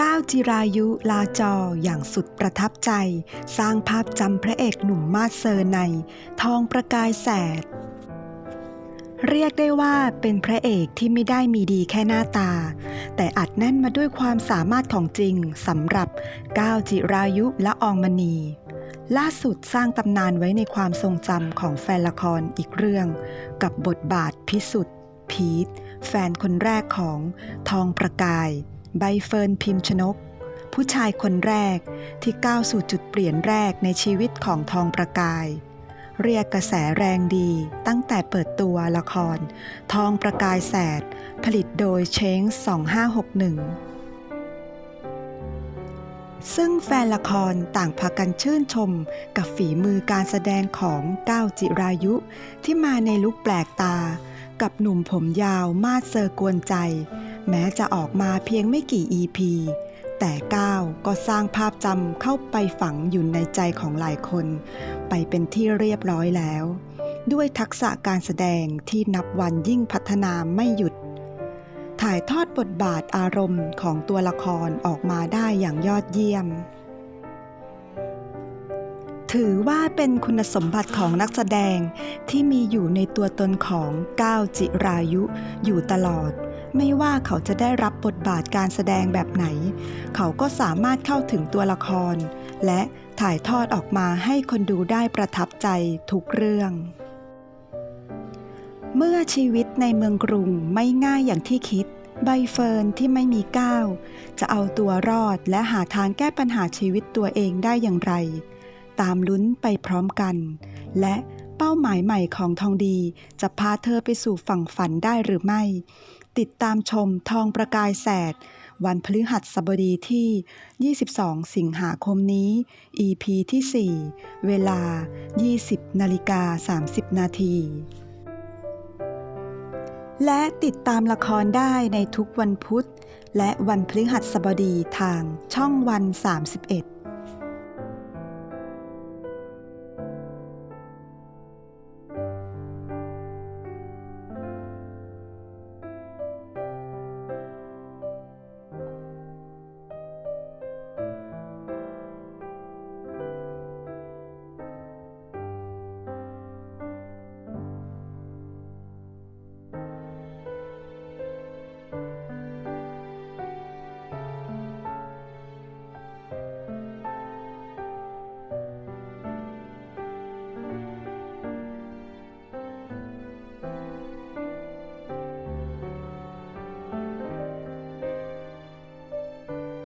ก้าวจิรายุลาจออย่างสุดประทับใจ สร้างภาพจำพระเอกหนุ่มมาสเซอร์ใน ทองประกายแสด เรียกได้ว่าเป็นพระเอกที่ไม่ได้มีดีแค่หน้าตา แต่อัดแน่นมาด้วยความสามารถของจริงสำหรับก้าวจิรายุและอองมณี ล่าสุดสร้างตำนานไว้ในความทรงจำของแฟนละครอีกเรื่อง กับบทบาทพิสุทธิ์พีทแฟนคนแรกของทองประกาย ใบเฟิร์นพิมพ์ชนก ผู้ชายคนแรกที่ก้าวสู่จุดเปลี่ยนแรกในชีวิตของทองประกาย เรียกกระแสแรงดีตั้งแต่เปิดตัวละคร ทองประกายแสด ผลิตโดยเช้ง2561ซึ่งแฟนละครต่างพากันชื่นชมกับฝีมือการแสดงของก้าวจิรายุ ที่มาในลุคแปลกตา กับหนุ่มผมยาวมาดเซอร์กวนใจ แม้จะออกมาเพียงไม่กี่ EP แต่ก้าวก็สร้างภาพจำเข้าไปฝังอยู่ในใจของหลายคน ไปเป็นที่เรียบร้อยแล้ว ด้วยทักษะการแสดงที่นับวันยิ่งพัฒนาไม่หยุด ถ่ายทอดบทบาทอารมณ์ของตัวละครออกมาได้อย่างยอดเยี่ยม ถือว่าเป็นคุณสมบัติของนักแสดงที่มีอยู่ในตัวตนของก้าวจิรายุอยู่ตลอด ไม่ว่าเขาจะได้รับบทบาทการแสดงแบบไหน เขาก็สามารถเข้าถึงตัวละคร และถ่ายทอดออกมาให้คนดูได้ประทับใจทุกเรื่อง เมื่อชีวิตในเมืองกรุงไม่ง่ายอย่างที่คิด ใบเฟิร์นที่ไม่มีก้าวจะเอาตัวรอดและหาทางแก้ปัญหาชีวิตตัวเองได้อย่างไร ตามลุ้นไปพร้อมกัน และ เป้าหมายใหม่ของทองดี จะพาเธอไปสู่ฝั่งฝันได้หรือไม่ ติดตามชมทองประกายแสด วันพฤหัสบดีที่ 22 สิงหาคมนี้ EP ที่ 4 เวลา 20นาฬิกา30 นาที และติดตามละครได้ในทุกวันพุธ และวันพฤหัสบดีทางช่องวัน 31